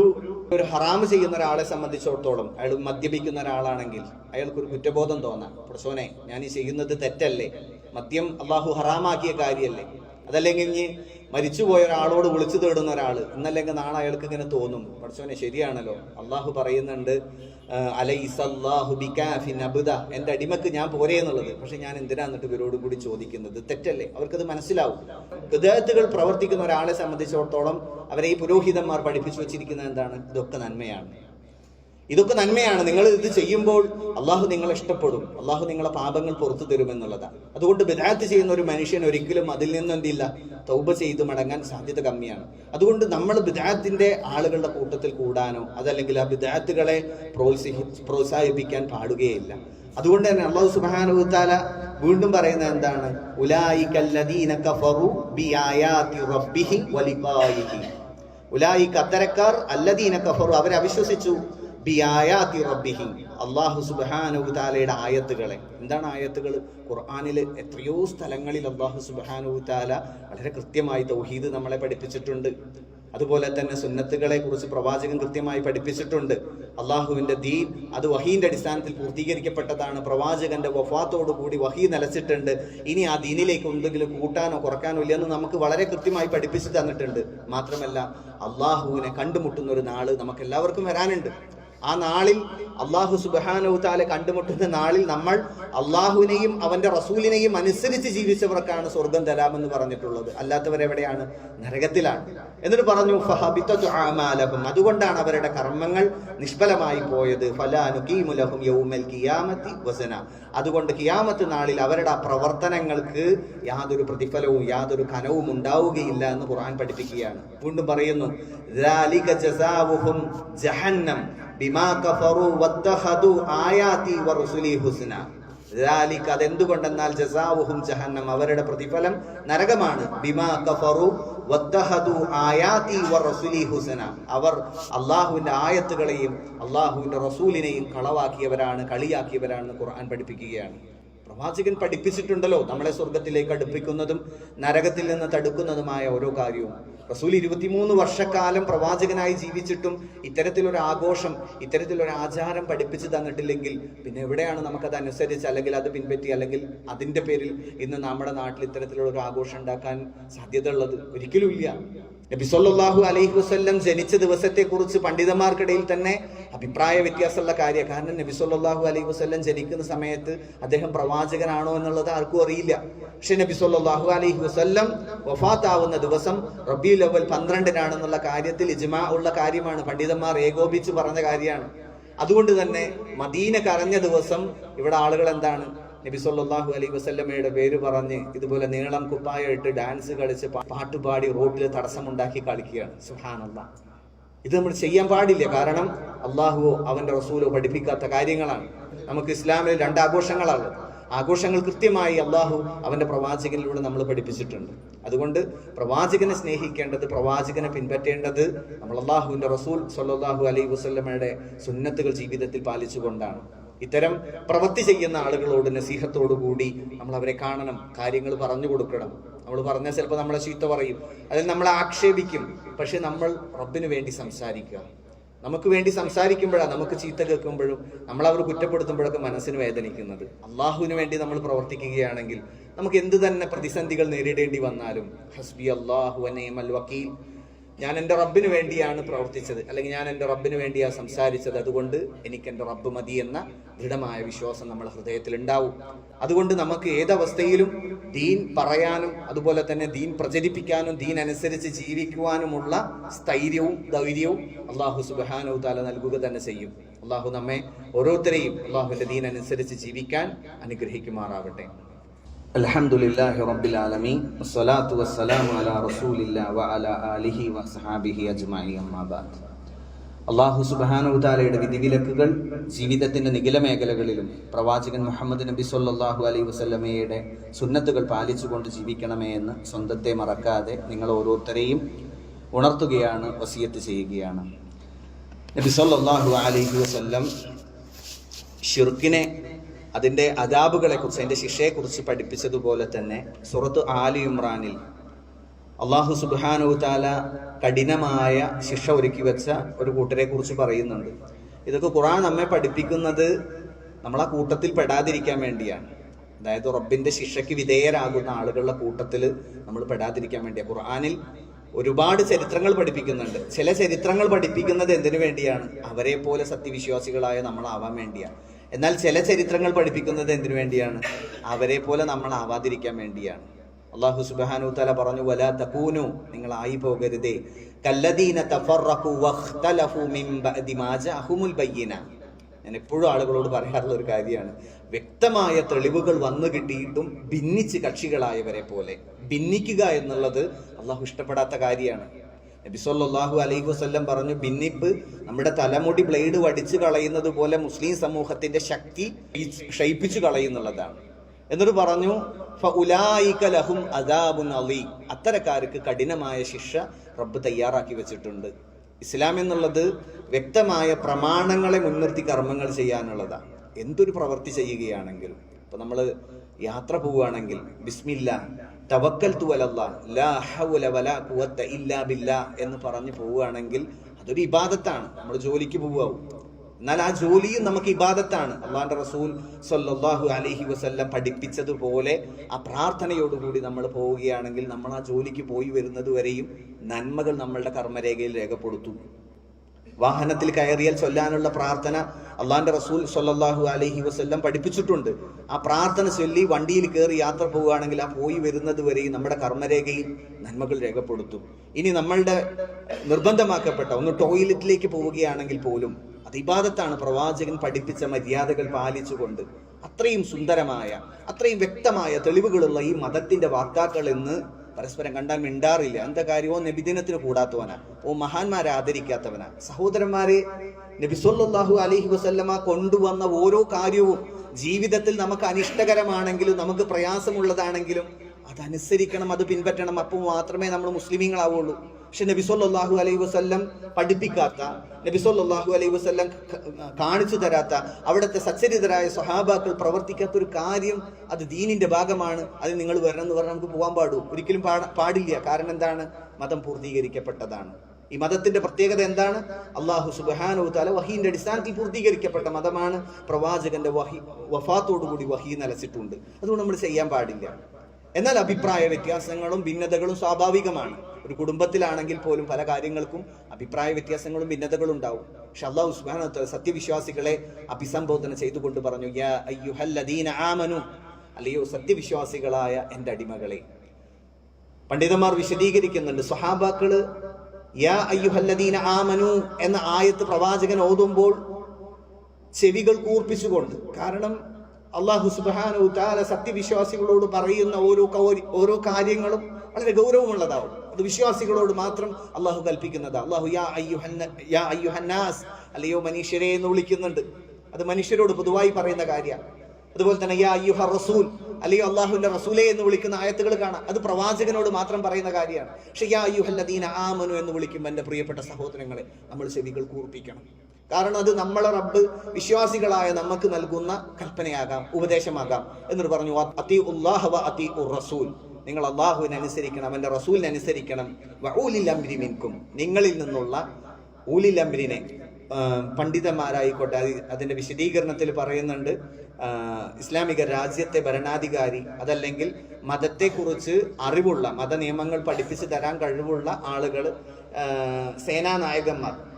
ഒരു ഹറാമ് ചെയ്യുന്ന ഒരാളെ സംബന്ധിച്ചിടത്തോളം അയാൾ മദ്യപിക്കുന്ന ഒരാളാണെങ്കിൽ അയാൾക്കൊരു കുറ്റബോധം തോന്നാം. പ്രസോനെ ഞാൻ ഈ ചെയ്യുന്നത് തെറ്റല്ലേ? മദ്യം അള്ളാഹു ഹറാമാക്കിയ കാര്യമല്ലേ അതല്ലെങ്കിൽ മരിച്ചുപോയ ഒരാളോട് വിളിച്ചു തേടുന്ന ഒരാൾ ഇന്നല്ലെങ്കിൽ നാളെ അയാൾക്ക് ഇങ്ങനെ തോന്നും. പഠിച്ചവനെ ശരിയാണല്ലോ. അള്ളാഹു പറയുന്നുണ്ട് അബുദ എന്റെ അടിമക്ക് ഞാൻ പോരെ എന്നുള്ളത്. പക്ഷെ ഞാൻ എന്തിനാ എന്നിട്ട് ഇവരോടും കൂടി ചോദിക്കുന്നത്? തെറ്റല്ലേ? അവർക്കത് മനസ്സിലാവും. വിദേഹത്തുകൾ പ്രവർത്തിക്കുന്ന ഒരാളെ സംബന്ധിച്ചിടത്തോളം അവരെ ഈ പുരോഹിതന്മാർ പഠിപ്പിച്ചു വെച്ചിരിക്കുന്നത് എന്താണ്? ഇതൊക്കെ നന്മയാണ്. ഇതൊക്കെ നന്മയാണ്. നിങ്ങൾ ഇത് ചെയ്യുമ്പോൾ അള്ളാഹു നിങ്ങളെ ഇഷ്ടപ്പെടും. അള്ളാഹു നിങ്ങളെ പാപങ്ങൾ പുറത്തു തരുമെന്നുള്ളതാണ് അതുകൊണ്ട് ബിദാത്ത് ചെയ്യുന്ന ഒരു മനുഷ്യൻ ഒരിക്കലും അതിൽ നിന്ന് എന്തില്ല തൗബ ചെയ്ത് മടങ്ങാൻ സാധ്യത കമ്മിയാണ്. അതുകൊണ്ട് നമ്മൾ ബിദാത്തിന്റെ ആളുകളുടെ കൂട്ടത്തിൽ കൂടാനോ അതല്ലെങ്കിൽ ആ ബിദാത്തുകളെ പ്രോത്സാഹി പ്രോത്സാഹിപ്പിക്കാൻ പാടുകയില്ല. അതുകൊണ്ട് തന്നെ അള്ളാഹു സുബാനുത്താല വീണ്ടും പറയുന്നത് എന്താണ്? ഉലായിക്ക് അത്തരക്കാർ അല്ലദീന കഫറു അവരെ അവിശ്വസിച്ചു. അള്ളാഹു സുബ്ഹാനഹു താലയുടെ ആയത്തുകളെ. എന്താണ് ആയത്തുകൾ? ഖുർആാനിൽ എത്രയോ സ്ഥലങ്ങളിൽ അള്ളാഹു സുബ്ഹാനഹു താല വളരെ കൃത്യമായി തൗഹീദ് നമ്മളെ പഠിപ്പിച്ചിട്ടുണ്ട്. അതുപോലെ തന്നെ സുന്നത്തുകളെ കുറിച്ച് പ്രവാചകൻ കൃത്യമായി പഠിപ്പിച്ചിട്ടുണ്ട്. അള്ളാഹുവിന്റെ ദീൻ അത് വഹീന്റെ അടിസ്ഥാനത്തിൽ പൂർത്തീകരിക്കപ്പെട്ടതാണ്. പ്രവാചകന്റെ കൂടി വഹീ നിലച്ചിട്ടുണ്ട് ഇനി ആ ദീനിലേക്ക് എന്തെങ്കിലും കൂട്ടാനോ കുറക്കാനോ ഇല്ലെന്ന് നമുക്ക് വളരെ കൃത്യമായി പഠിപ്പിച്ചു തന്നിട്ടുണ്ട്. മാത്രമല്ല അള്ളാഹുവിനെ കണ്ടുമുട്ടുന്ന ഒരു നാൾ നമുക്ക് എല്ലാവർക്കും വരാനുണ്ട്. ആ നാളിൽ അള്ളാഹു സുബാനവുത്താല കണ്ടുമുട്ടുന്ന നാളിൽ നമ്മൾ അള്ളാഹുവിനെയും അവന്റെ റസൂലിനെയും അനുസരിച്ച് ജീവിച്ചവർക്കാണ് സ്വർഗം തരാമെന്ന് പറഞ്ഞിട്ടുള്ളത്. അല്ലാത്തവരെവിടെയാണ് നരകത്തിലാണ്. എന്നിട്ട് പറഞ്ഞു ഫഹബിത്തും അതുകൊണ്ടാണ് അവരുടെ കർമ്മങ്ങൾ നിഷ്ഫലമായി പോയത്. ഫലാനുക്കീമുലഹും യൗമൽ കിയാമത്തി വസന. അതുകൊണ്ട് കിയാമത്ത് നാളിൽ അവരുടെ ആ പ്രവർത്തനങ്ങൾക്ക് യാതൊരു പ്രതിഫലവും യാതൊരു കനവും ഉണ്ടാവുകയില്ല എന്ന് ഖുർആൻ പഠിപ്പിക്കുകയാണ്. വീണ്ടും പറയുന്നു ജഹന്നം. ബിമാ കഫറു വത്തഹദു ആയാതി വറുസുലി ഹുസ്ന. ലാലിക്ക് അതെന്തുകൊണ്ടെന്നാൽ ജസാവുഹും ജഹന്നം അവരുടെ പ്രതിഫലം നരകമാണ്. ബിമാ കഫറു വത്തഹദു ആയാതി വറസുലി അവർ അള്ളാഹുവിന്റെ ആയത്തുകളെയും അള്ളാഹുവിന്റെ റസൂലിനെയും കളവാക്കിയവരാണ് കളിയാക്കിയവരാണെന്ന് ഖുർആൻ പഠിപ്പിക്കുകയാണ്. പ്രവാചകൻ പഠിപ്പിച്ചിട്ടുണ്ടല്ലോ നമ്മളെ സ്വർഗത്തിലേക്ക് അടുപ്പിക്കുന്നതും നരകത്തിൽ നിന്ന് തടുക്കുന്നതുമായ ഓരോ കാര്യവും. റസൂൽ ഇരുപത്തിമൂന്ന് വർഷക്കാലം പ്രവാചകനായി ജീവിച്ചിട്ടും ഇത്തരത്തിലൊരു ആഘോഷം ഇത്തരത്തിലൊരു ആചാരം പഠിപ്പിച്ചു തന്നിട്ടില്ലെങ്കിൽ പിന്നെ എവിടെയാണ് നമുക്കത് അനുസരിച്ച് അല്ലെങ്കിൽ അത് പിൻപറ്റി അല്ലെങ്കിൽ അതിന്റെ പേരിൽ ഇന്ന് നമ്മുടെ നാട്ടിൽ ഇത്തരത്തിലുള്ള ഒരു ആഘോഷം ഉണ്ടാക്കാൻ സാധ്യത ഉള്ളത് ഒരിക്കലും ഇല്ല. നബി സല്ലല്ലാഹു അലൈഹി വസ്ല്ലം ജനിച്ച ദിവസത്തെ കുറിച്ച് പണ്ഡിതന്മാർക്കിടയിൽ തന്നെ അഭിപ്രായ വ്യത്യാസമുള്ള കാര്യമാണ്. കാരണം നബി സല്ലല്ലാഹു അലൈഹി വസ്ല്ലം ജനിക്കുന്ന സമയത്ത് അദ്ദേഹം പ്രവാചകനാണോ എന്നുള്ളത് ആർക്കും അറിയില്ല. പക്ഷെ നബി സല്ലല്ലാഹു അലൈഹി വസ്ല്ലം വഫാത്താവുന്ന ദിവസം റബിയുൽ അവൽ പന്ത്രണ്ടിനാണെന്നുള്ള കാര്യത്തിൽ ഇജ്മാ ഉള്ള കാര്യമാണ്. പണ്ഡിതന്മാർ ഏകോപിച്ച് പറഞ്ഞ കാര്യമാണ്. അതുകൊണ്ട് തന്നെ മദീന കരഞ്ഞ ദിവസം ഇവിടെ ആളുകൾ എന്താണ്? നബി സല്ലാഹു അലൈഹി വസല്ലമയുടെ പേര് പറഞ്ഞ് ഇതുപോലെ നീളം കുപ്പായിട്ട് ഡാൻസ് കളിച്ച് പാട്ടുപാടി റോഡിൽ തടസ്സമുണ്ടാക്കി കളിക്കുകയാണ്. സുഹാനല്ല ഇത് നമ്മൾ ചെയ്യാൻ പാടില്ല. കാരണം അള്ളാഹുവോ അവന്റെ റസൂലോ പഠിപ്പിക്കാത്ത കാര്യങ്ങളാണ്. നമുക്ക് ഇസ്ലാമിൽ രണ്ട് ആഘോഷങ്ങളാണ്. ആഘോഷങ്ങൾ കൃത്യമായി അള്ളാഹു അവന്റെ പ്രവാചകനിലൂടെ നമ്മൾ പഠിപ്പിച്ചിട്ടുണ്ട്. അതുകൊണ്ട് പ്രവാചകനെ സ്നേഹിക്കേണ്ടത് പ്രവാചകനെ പിൻപറ്റേണ്ടത് നമ്മൾ അള്ളാഹുവിന്റെ റസൂൽ സല്ലാഹു അലൈ വസല്ലമയുടെ സുന്നത്തുകൾ ജീവിതത്തിൽ പാലിച്ചുകൊണ്ടാണ്. ഇത്തരം പ്രവൃത്തി ചെയ്യുന്ന ആളുകളോട് നസീഹത്തോടു കൂടി നമ്മൾ അവരെ കാണണം കാര്യങ്ങൾ പറഞ്ഞു കൊടുക്കണം. നമ്മൾ പറഞ്ഞാൽ ചിലപ്പോൾ നമ്മളെ ചീത്ത പറയും. അതിൽ നമ്മളെ ആക്ഷേപിക്കും. പക്ഷെ നമ്മൾ റബ്ബിന് വേണ്ടി സംസാരിക്കുക. നമുക്ക് വേണ്ടി സംസാരിക്കുമ്പോഴാണ് നമുക്ക് ചീത്ത കേൾക്കുമ്പോഴും നമ്മൾ അവർ കുറ്റപ്പെടുത്തുമ്പോഴൊക്കെ മനസ്സിന് വേദനിക്കുന്നത്. അള്ളാഹുവിന് വേണ്ടി നമ്മൾ പ്രവർത്തിക്കുകയാണെങ്കിൽ നമുക്ക് എന്ത് തന്നെ പ്രതിസന്ധികൾ നേരിടേണ്ടി വന്നാലും ഹസ്ബി അള്ളാഹു വക്കീൽ. ഞാൻ എന്റെ റബ്ബിന് വേണ്ടിയാണ് പ്രവർത്തിച്ചത്. അല്ലെങ്കിൽ ഞാൻ എന്റെ റബ്ബിന് വേണ്ടിയാണ് സംസാരിച്ചത്. അതുകൊണ്ട് എനിക്ക് എന്റെ റബ്ബ് മതി എന്ന ദൃഢമായ വിശ്വാസം നമ്മുടെ ഹൃദയത്തിൽ ഉണ്ടാവും അതുകൊണ്ട് നമുക്ക് ഏതവസ്ഥയിലും ദീൻ പറയാനും അതുപോലെ തന്നെ ദീൻ പ്രചരിപ്പിക്കാനും ദീൻ അനുസരിച്ച് ജീവിക്കുവാനുമുള്ള സ്ഥൈര്യവും ധൈര്യവും അള്ളാഹു സുബാനു താല നൽകുക തന്നെ ചെയ്യും. അള്ളാഹു നമ്മെ ഓരോരുത്തരെയും അള്ളാഹുവിന്റെ ദീൻ അനുസരിച്ച് ജീവിക്കാൻ അനുഗ്രഹിക്കുമാറാവട്ടെ അലഹമുല്ലാഹി റബ്ബിൽ ആലമി സ്വലാത്തു വസ്സലാം അല റസൂലില്ല വ അല അലിഹി വ സഹാബിഹി അജ്മായി അമ്മാബാദ് അള്ളാഹു സുബാനുതാലയുടെ വിധിവിലക്കുകൾ ജീവിതത്തിന്റെ നികില മേഖലകളിലും പ്രവാചകൻ മുഹമ്മദ് നബി സൊല്ലാഹു അലൈഹി വസ്ലമയുടെ സുന്നത്തുകൾ പാലിച്ചുകൊണ്ട് ജീവിക്കണമേ എന്ന് സ്വന്തത്തെ മറക്കാതെ നിങ്ങൾ ഓരോരുത്തരെയും ഉണർത്തുകയാണ് വസിയത്ത് ചെയ്യുകയാണ്. നബി സൊല്ലാഹു അലൈഹി വസ്ല്ലം ഷിർക്കിനെ അതിന്റെ അതാബുകളെ കുറിച്ച് അതിന്റെ ശിക്ഷയെക്കുറിച്ച് പഠിപ്പിച്ചതുപോലെ തന്നെ സുറത്ത് ആലി ഇമ്രാനിൽ അള്ളാഹു സുബാനു താല കഠിനമായ ശിക്ഷ ഒരുക്കി വെച്ച ഒരു കൂട്ടരെ കുറിച്ച് പറയുന്നുണ്ട്. ഇതൊക്കെ ഖുറാൻ നമ്മെ പഠിപ്പിക്കുന്നത് നമ്മൾ ആ കൂട്ടത്തിൽ പെടാതിരിക്കാൻ വേണ്ടിയാണ്. അതായത് റബ്ബിന്റെ ശിക്ഷയ്ക്ക് വിധേയരാകുന്ന ആളുകളുടെ കൂട്ടത്തിൽ നമ്മൾ പെടാതിരിക്കാൻ വേണ്ടിയാണ്. ഖുർആനിൽ ഒരുപാട് ചരിത്രങ്ങൾ പഠിപ്പിക്കുന്നുണ്ട്. ചില ചരിത്രങ്ങൾ പഠിപ്പിക്കുന്നത് എന്തിനു വേണ്ടിയാണ്? അവരെ പോലെ സത്യവിശ്വാസികളായ നമ്മളാവാൻ വേണ്ടിയാണ്. എന്നാൽ ചില ചരിത്രങ്ങൾ പഠിപ്പിക്കുന്നത് എന്തിനു വേണ്ടിയാണ്? അവരെ പോലെ നമ്മൾ ആവാതിരിക്കാൻ വേണ്ടിയാണ്. അള്ളാഹു സുബാനു തല പറഞ്ഞു വല തകൂനു നിങ്ങൾ ആയി പോകരുതേ. കല്ലദീന ഞാൻ എപ്പോഴും ആളുകളോട് പറയാറുള്ള ഒരു കാര്യമാണ്. വ്യക്തമായ തെളിവുകൾ വന്നു കിട്ടിയിട്ടും ഭിന്നിച്ച് കക്ഷികളായവരെ പോലെ. ഭിന്നിക്കുക എന്നുള്ളത് അള്ളാഹു ഇഷ്ടപ്പെടാത്ത കാര്യമാണ്. നബി സല്ലല്ലാഹു അലൈഹി വസ്ല്ലം പറഞ്ഞു ഭിന്നിപ്പ് നമ്മുടെ തലമുടി ബ്ലേഡ് വടിച്ചു കളയുന്നത് പോലെ മുസ്ലിം സമൂഹത്തിന്റെ ശക്തി ക്ഷയിപ്പിച്ചു കളയുന്നുള്ളതാണ്. എന്നിട്ട് പറഞ്ഞു ഫഉലായിക ലഹും അദാബുൻ അലി. അത്തരക്കാർക്ക് കഠിനമായ ശിക്ഷ റബ്ബ് തയ്യാറാക്കി വെച്ചിട്ടുണ്ട്. ഇസ്ലാം എന്നുള്ളത് വ്യക്തമായ പ്രമാണങ്ങളെ മുൻനിർത്തി കർമ്മങ്ങൾ ചെയ്യാനുള്ളതാണ്. എന്തൊരു പ്രവൃത്തി ചെയ്യുകയാണെങ്കിലും ഇപ്പൊ നമ്മൾ യാത്ര പോവുകയാണെങ്കിൽ ബിസ്മില്ല തവക്കൽ ലാ ഹൗല ഇല്ലാ എന്ന് പറഞ്ഞു പോവുകയാണെങ്കിൽ അതൊരു ഇബാദത്താണ്. നമ്മൾ ജോലിക്ക് പോവുകയാവും. എന്നാൽ ആ ജോലിയും നമുക്ക് ഇബാദത്താണ്. അള്ളാഹാന്റെ റസൂൽ സല്ലാഹു അലഹി വസ്ല്ലാം പഠിപ്പിച്ചതുപോലെ ആ പ്രാർത്ഥനയോടുകൂടി നമ്മൾ പോവുകയാണെങ്കിൽ നമ്മൾ ആ ജോലിക്ക് പോയി വരുന്നത് വരെയും നന്മകൾ നമ്മളുടെ കർമ്മരേഖയിൽ രേഖപ്പെടുത്തും. വാഹനത്തിൽ കയറിയാൽ ചൊല്ലാനുള്ള പ്രാർത്ഥന അള്ളാന്റെ റസൂൽ സല്ലല്ലാഹു അലഹി വസ്ല്ലാം പഠിപ്പിച്ചിട്ടുണ്ട്. ആ പ്രാർത്ഥന ചൊല്ലി വണ്ടിയിൽ കയറി യാത്ര പോവുകയാണെങ്കിൽ ആ പോയി വരുന്നത് വരെയും നമ്മുടെ കർമ്മരേഖയിൽ നന്മകൾ രേഖപ്പെടുത്തും. ഇനി നമ്മളുടെ നിർബന്ധമാക്കപ്പെട്ട ഒന്ന് ടോയ്ലറ്റിലേക്ക് പോവുകയാണെങ്കിൽ പോലും അത് ഇബാദത്താണ്. പ്രവാചകൻ പഠിപ്പിച്ച മര്യാദകൾ പാലിച്ചുകൊണ്ട് അത്രയും സുന്ദരമായ അത്രയും വ്യക്തമായ തെളിവുകളുള്ള ഈ മതത്തിന്റെ വാക്കാക്കൾ എന്ന് പരസ്പരം കണ്ടാൽ മിണ്ടാറില്ല. എന്താ കാര്യമോ നബിദിനത്തിന് കൂടാത്തവനാ. ഓ മഹാന്മാരെ ആദരിക്കാത്തവനാ. സഹോദരന്മാരെ നബി അലഹി അലൈഹി വസല്ലമ കൊണ്ടുവന്ന ഓരോ കാര്യവും ജീവിതത്തിൽ നമുക്ക് അനിഷ്ടകരമാണെങ്കിലും നമുക്ക് പ്രയാസമുള്ളതാണെങ്കിലും അതനുസരിക്കണം അത് പിൻപറ്റണം. അപ്പോൾ മാത്രമേ നമ്മൾ മുസ്ലിമീങ്ങളാവുള്ളൂ. പക്ഷെ നബി സല്ലല്ലാഹു അലൈഹി വസല്ലം പഠിപ്പിക്കാത്ത നബി സല്ലല്ലാഹു അലൈഹി വസല്ലം കാണിച്ചു തരാത്ത അവിടുത്തെ സച്ചരിതരായ സ്വഹാബാക്കൾ പ്രവർത്തിക്കാത്ത ഒരു കാര്യം അത് ദീനിന്റെ ഭാഗമാണ്. അത് നിങ്ങൾ വരണം എന്ന് പറഞ്ഞാൽ നമുക്ക് പോകാൻ പാടൂ ഒരിക്കലും പാട- പാടില്ല. കാരണം എന്താണ്? മതം പൂർത്തീകരിക്കപ്പെട്ടതാണ്. ഈ മതത്തിന്റെ പ്രത്യേകത എന്താണ്? അള്ളാഹു സുബാനോ താല വഹീന്റെ അടിസ്ഥാനത്തിൽ പൂർത്തീകരിക്കപ്പെട്ട മതമാണ്. പ്രവാചകന്റെ വഹി വഫാത്തോടുകൂടി വഹി നിലച്ചിട്ടുണ്ട് അതുകൊണ്ട് നമ്മൾ ചെയ്യാൻ പാടില്ല. എന്നാൽ അഭിപ്രായ വ്യത്യാസങ്ങളും ഭിന്നതകളും സ്വാഭാവികമാണ്. ഒരു കുടുംബത്തിലാണെങ്കിൽ പോലും പല കാര്യങ്ങൾക്കും അഭിപ്രായ വ്യത്യാസങ്ങളും ഭിന്നതകളും ഉണ്ടാവും. പക്ഷെ അള്ളാഹു തആല സത്യവിശ്വാസികളെ അഭിസംബോധന ചെയ്തുകൊണ്ട് പറഞ്ഞു യാ അയ്യുഹല്ലദീന ആമനു. അല്ലയോ സത്യവിശ്വാസികളായ എന്റെ അടിമകളെ. പണ്ഡിതന്മാർ വിശദീകരിക്കുന്നുണ്ട് സ്വഹാബാക്കൾ യാ അയ്യുഹല്ലദീന ആമനു എന്ന ആയത്ത് പ്രവാചകൻ ഓതുമ്പോൾ ചെവികൾ കൂർപ്പിച്ചുകൊണ്ട് കാരണം അള്ളാഹു സുബാനു സത്യവിശ്വാസികളോട് പറയുന്ന ഓരോ ഓരോ കാര്യങ്ങളും വളരെ ഗൗരവമുള്ളതാവും. അത് വിശ്വാസികളോട് മാത്രം അള്ളാഹു കൽപ്പിക്കുന്നതാ. അള്ളാഹു യാ യാ അയ്യുഹന്നാസ് അല്ലയോ മനുഷ്യരെ എന്ന് വിളിക്കുന്നുണ്ട്. അത് മനുഷ്യരോട് പൊതുവായി പറയുന്ന കാര്യമാണ് അതുപോലെ തന്നെ യാ അയ്യുഹ റസൂൽ അല്ലയോ അള്ളാഹുവിന്റെ റസൂലെ എന്ന് വിളിക്കുന്ന ആയത്തുകൾ കാണാം. അത് പ്രവാചകനോട് മാത്രം പറയുന്ന കാര്യമാണ് പക്ഷെ യാ അയ്യുഹല്ലദീന ആമനു എന്ന് വിളിക്കുമ്പോൾ എന്റെ പ്രിയപ്പെട്ട സഹോദരങ്ങളെ നമ്മൾ ചെവികൾ കൂർപ്പിക്കണം. കാരണം അത് നമ്മളെ റബ്ബ് വിശ്വാസികളായ നമുക്ക് നൽകുന്ന കൽപ്പനയാകാം ഉപദേശമാകാം എന്നിട്ട് പറഞ്ഞു അതി ഉല്ലാഹ വ അതി ഉർ റസൂൽ. നിങ്ങൾ അള്ളാഹുവിനെ അനുസരിക്കണം എന്റെ റസൂലിനെ അനുസരിക്കണം. ഊലിൽ അംരി മിൻകും. നിങ്ങളിൽ നിന്നുള്ള ഊലിൽ അംരിനെ പണ്ഡിതന്മാരായിക്കോട്ടെ അത് അതിന്റെ വിശദീകരണത്തിൽ പറയുന്നുണ്ട്. ഇസ്ലാമിക രാജ്യത്തെ ഭരണാധികാരി അതല്ലെങ്കിൽ മതത്തെക്കുറിച്ച് അറിവുള്ള മത നിയമങ്ങൾ പഠിപ്പിച്ചു തരാൻ കഴിവുള്ള ആളുകൾ സേനാനായകന്മാർ.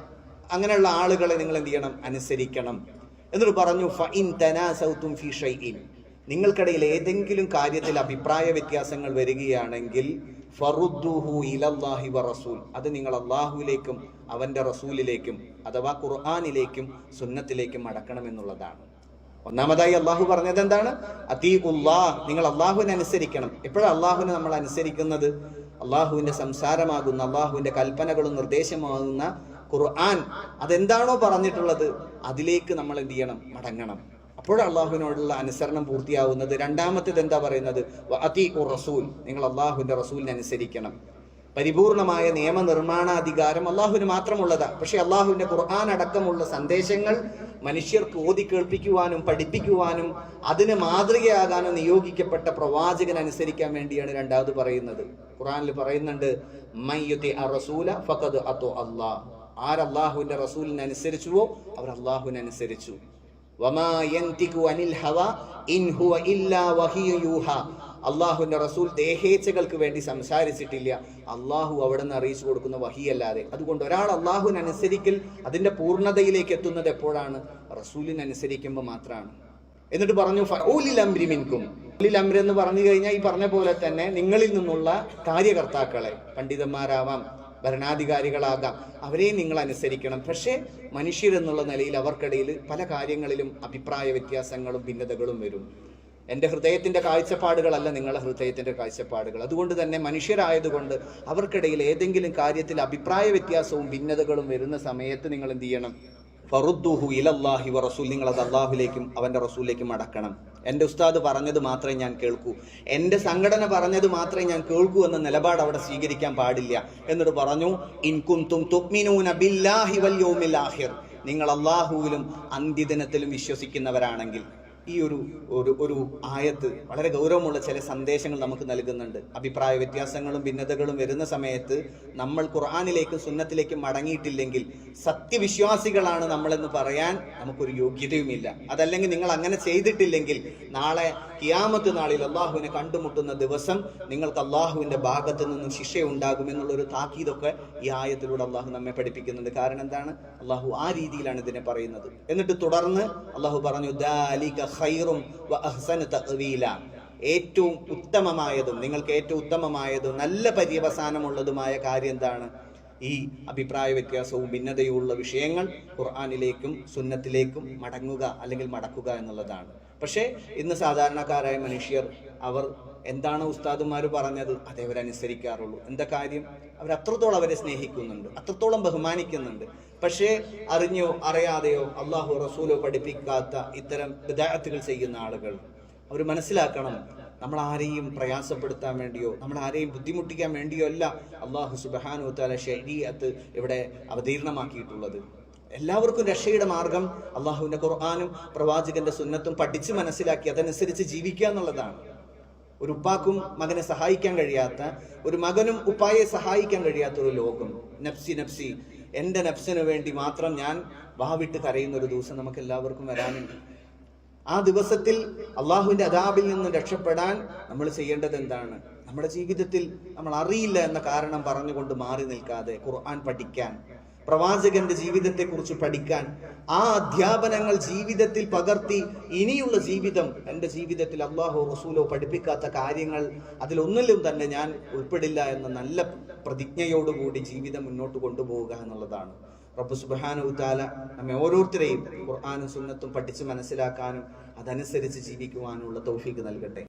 അങ്ങനെയുള്ള ആളുകളെ നിങ്ങൾ എന്ത് ചെയ്യണം? അനുസരിക്കണം. എന്നിട്ട് പറഞ്ഞു ഫൈൻ തനാസൗത്തും ഫി ഷൈഇൻ. നിങ്ങൾക്കിടയിൽ ഏതെങ്കിലും കാര്യത്തിൽ അഭിപ്രായ വ്യത്യാസങ്ങൾ വരികയാണെങ്കിൽ ഫറുദ്ദുഹു ഇലല്ലാഹി വ റസൂൽ. അത് നിങ്ങൾ അള്ളാഹുവിലേക്കും അവന്റെ റസൂലിലേക്കും അഥവാ ഖുർആാനിലേക്കും സുന്നത്തിലേക്കും മടക്കണമെന്നുള്ളതാണ് ഒന്നാമതായി അള്ളാഹു പറഞ്ഞത് എന്താണ് അതീ ഉള്ളാഹ് നിങ്ങൾ അള്ളാഹുവിനെ അനുസരിക്കണം. എപ്പോഴാണ് അള്ളാഹുവിനെ നമ്മൾ അനുസരിക്കുന്നത്? അള്ളാഹുവിന്റെ സംസാരമാകുന്ന അള്ളാഹുവിന്റെ കൽപ്പനകളും നിർദ്ദേശമാകുന്ന ഖുർആൻ അതെന്താണോ പറഞ്ഞിട്ടുള്ളത് അതിലേക്ക് നമ്മൾ എന്ത് ചെയ്യണം? മടങ്ങണം. അപ്പോഴാണ് അള്ളാഹുവിനോടുള്ള അനുസരണം പൂർത്തിയാവുന്നത്. രണ്ടാമത്തേത് എന്താ പറയുന്നത്? റസൂൽ. നിങ്ങൾ അള്ളാഹുവിന്റെ റസൂലിനെ അനുസരിക്കണം. പരിപൂർണമായ നിയമനിർമ്മാണാധികാരം അള്ളാഹുവിന് മാത്രമുള്ളതാ. പക്ഷേ അള്ളാഹുവിന്റെ ഖുർആൻ അടക്കമുള്ള സന്ദേശങ്ങൾ മനുഷ്യർക്ക് ഓതി കേൾപ്പിക്കുവാനും പഠിപ്പിക്കുവാനും അതിന് മാതൃകയാകാനും നിയോഗിക്കപ്പെട്ട പ്രവാചകൻ അനുസരിക്കാൻ വേണ്ടിയാണ് രണ്ടാമത് പറയുന്നത്. ഖുർആനിൽ പറയുന്നുണ്ട് മയ്യുതി അറസൂല ഫഖദ് അത്തു അള്ളാഹ് ആരല്ലാഹുവിന്റെ റസൂലിനെ അനുസരിച്ചുവോ അവർ അല്ലാഹുവിനെ അനുസരിച്ചു. വമാ യന്തികു അനിൽ ഹവ ഇൻ ഹുവ ഇല്ലാ വഹിയു യൂഹ. അള്ളാഹുവിന്റെ റസൂൽ ദേഹേച്ഛകൾക്ക് വേണ്ടി സംസാരിച്ചിട്ടില്ല. അള്ളാഹു അവിടെ നിന്ന് അറിയിച്ചു കൊടുക്കുന്ന വഹിയല്ലാതെ. അതുകൊണ്ട് ഒരാൾ അള്ളാഹുവിനനുസരിക്കൽ അതിന്റെ പൂർണതയിലേക്ക് എത്തുന്നത് എപ്പോഴാണ്? റസൂലിനനുസരിക്കുമ്പോൾ മാത്രമാണ്. എന്നിട്ട് പറഞ്ഞു ഫഊലിൽ അംരി മിൻകും. എന്ന് പറഞ്ഞു കഴിഞ്ഞാൽ ഈ പറഞ്ഞ പോലെ തന്നെ നിങ്ങളിൽ നിന്നുള്ള കാര്യകർത്താക്കളെ പണ്ഡിതന്മാരാവാം ഭരണാധികാരികളാകാം അവരെയും നിങ്ങൾ അനുസരിക്കണം. പക്ഷേ മനുഷ്യരെന്നുള്ള നിലയിൽ അവർക്കിടയിൽ പല കാര്യങ്ങളിലും അഭിപ്രായ വ്യത്യാസങ്ങളും ഭിന്നതകളും വരും. എന്റെ ഹൃദയത്തിന്റെ കാഴ്ചപ്പാടുകളല്ല നിങ്ങളുടെ ഹൃദയത്തിന്റെ കാഴ്ചപ്പാടുകൾ. അതുകൊണ്ട് തന്നെ മനുഷ്യരായതുകൊണ്ട് അവർക്കിടയിൽ ഏതെങ്കിലും കാര്യത്തിൽ അഭിപ്രായ വ്യത്യാസവും ഭിന്നതകളും വരുന്ന സമയത്ത് നിങ്ങൾ എന്ത് ചെയ്യണം? ഫറുദ്ദുഹു ഇലല്ലാഹി വ റസൂൽ അത് അള്ളാഹുലേക്കും അവന്റെ റസൂലിലേക്കും അടക്കണം. എന്റെ ഉസ്താദ് പറഞ്ഞത് മാത്രമേ ഞാൻ കേൾക്കൂ. എന്റെ സംഘടന പറഞ്ഞത് മാത്രമേ ഞാൻ കേൾക്കൂ എന്ന നിലപാട് അവിടെ സ്വീകരിക്കാൻ പാടില്ല. എന്നിട്ട് പറഞ്ഞു ഇൻകുന്തും തുക്മിനൂന ബില്ലാഹി വൽ ആഹിർ നിങ്ങൾ അള്ളാഹുവിലും അന്ത്യദിനത്തിലും വിശ്വസിക്കുന്നവരാണെങ്കിൽ ഈ ഒരു ഒരു ഒരു ആയത്ത് വളരെ ഗൗരവമുള്ള ചില സന്ദേശങ്ങൾ നമുക്ക് നൽകുന്നുണ്ട്. അഭിപ്രായ വ്യത്യാസങ്ങളും ഭിന്നതകളും വരുന്ന സമയത്ത് നമ്മൾ ഖുർആാനിലേക്കും സുന്നത്തിലേക്കും മടങ്ങിയിട്ടില്ലെങ്കിൽ സത്യവിശ്വാസികളാണ് നമ്മളെന്ന് പറയാൻ നമുക്കൊരു യോഗ്യതയുമില്ല. അതല്ലെങ്കിൽ നിങ്ങൾ അങ്ങനെ ചെയ്തിട്ടില്ലെങ്കിൽ നാളെ കിയാമത്ത് നാളിൽ അള്ളാഹുവിനെ കണ്ടുമുട്ടുന്ന ദിവസം നിങ്ങൾക്ക് അള്ളാഹുവിന്റെ ഭാഗത്ത് നിന്നും ശിക്ഷയുണ്ടാകുമെന്നുള്ളൊരു താക്കീതൊക്കെ ഈ ആയത്തിലൂടെ അള്ളാഹു നമ്മെ പഠിപ്പിക്കുന്നുണ്ട്. കാരണം എന്താണ്? അള്ളാഹു ആ രീതിയിലാണ് ഇതിനെ പറയുന്നത്. എന്നിട്ട് തുടർന്ന് അള്ളാഹു പറഞ്ഞു "ദാലിക ഖൈറും വ അഹ്സനു തഅ്വീല." ഏറ്റവും ഉത്തമമായതും നിങ്ങൾക്ക് ഏറ്റവും ഉത്തമമായതും നല്ല പര്യവസാനമുള്ളതുമായ കാര്യം എന്താണ്? ഈ അഭിപ്രായ വ്യത്യാസവും ഭിന്നതയുമുള്ള വിഷയങ്ങൾ ഖുർആാനിലേക്കും സുന്നത്തിലേക്കും മടങ്ങുക അല്ലെങ്കിൽ മടക്കുക എന്നുള്ളതാണ്. പക്ഷേ ഇന്ന് സാധാരണക്കാരായ മനുഷ്യർ അവർ എന്താണ് ഉസ്താദുമാർ പറഞ്ഞത്? അതേ അവരനുസരിക്കാറുള്ളൂ. എന്താ കാര്യം? അവർ അത്രത്തോളം അവരെ സ്നേഹിക്കുന്നുണ്ട്. അത്രത്തോളം ബഹുമാനിക്കുന്നുണ്ട്. പക്ഷേ അറിഞ്ഞോ അറിയാതെയോ അള്ളാഹു റസൂലോ പഠിപ്പിക്കാത്ത ഇത്തരം വിദായത്തുകൾ ചെയ്യുന്ന ആളുകൾ അവർ മനസ്സിലാക്കണം നമ്മൾ ആരെയും പ്രയാസപ്പെടുത്താൻ വേണ്ടിയോ നമ്മൾ ആരെയും ബുദ്ധിമുട്ടിക്കാൻ വേണ്ടിയോ അല്ല അള്ളാഹു സുബഹാനു താല ശരീഅത്ത് ഇവിടെ അവതീർണമാക്കിയിട്ടുള്ളത്. എല്ലാവർക്കും രക്ഷയുടെ മാർഗം അള്ളാഹുവിന്റെ ഖുർആാനും പ്രവാചകന്റെ സുന്നത്തും പഠിച്ച് മനസ്സിലാക്കി അതനുസരിച്ച് ജീവിക്കുക എന്നുള്ളതാണ്. ഒരു ഉപ്പാക്കും മകനെ സഹായിക്കാൻ കഴിയാത്ത ഒരു മകനും ഉപ്പായെ സഹായിക്കാൻ കഴിയാത്ത ഒരു ലോകം. നഫ്സി നഫ്സി. എന്റെ നഫ്സിന് വേണ്ടി മാത്രം ഞാൻ വാവിട്ട് കരയുന്ന ഒരു ദിവസം നമുക്ക് എല്ലാവർക്കും വരാനുണ്ട്. ആ ദിവസത്തിൽ അള്ളാഹുവിന്റെ അതാബിൽ നിന്ന് രക്ഷപ്പെടാൻ നമ്മൾ ചെയ്യേണ്ടത് എന്താണ്? നമ്മുടെ ജീവിതത്തിൽ നമ്മൾ അറിയില്ല എന്ന കാരണം പറഞ്ഞുകൊണ്ട് മാറി നിൽക്കാതെ ഖുർആൻ പഠിക്കാൻ പ്രവാചകന്റെ ജീവിതത്തെക്കുറിച്ച് പഠിക്കാൻ ആ അധ്യാപനങ്ങൾ ജീവിതത്തിൽ പകർത്തി ഇനിയുള്ള ജീവിതം എന്റെ ജീവിതത്തിൽ അള്ളാഹു റസൂലോ പഠിപ്പിക്കാത്ത കാര്യങ്ങൾ അതിലൊന്നിലും തന്നെ ഞാൻ ഉൾപ്പെടില്ല എന്ന നല്ല പ്രതിജ്ഞയോടുകൂടി ജീവിതം മുന്നോട്ട് കൊണ്ടുപോവുക എന്നുള്ളതാണ്. റബ്ബ് സുബ്ഹാനഹു തആല നമ്മെ ഓരോരുത്തരെയും ഖുർആനും സുന്നത്തും പഠിച്ച് മനസ്സിലാക്കാനും അതനുസരിച്ച് ജീവിക്കുവാനുള്ള തൗഫീക്ക് നൽകട്ടെ.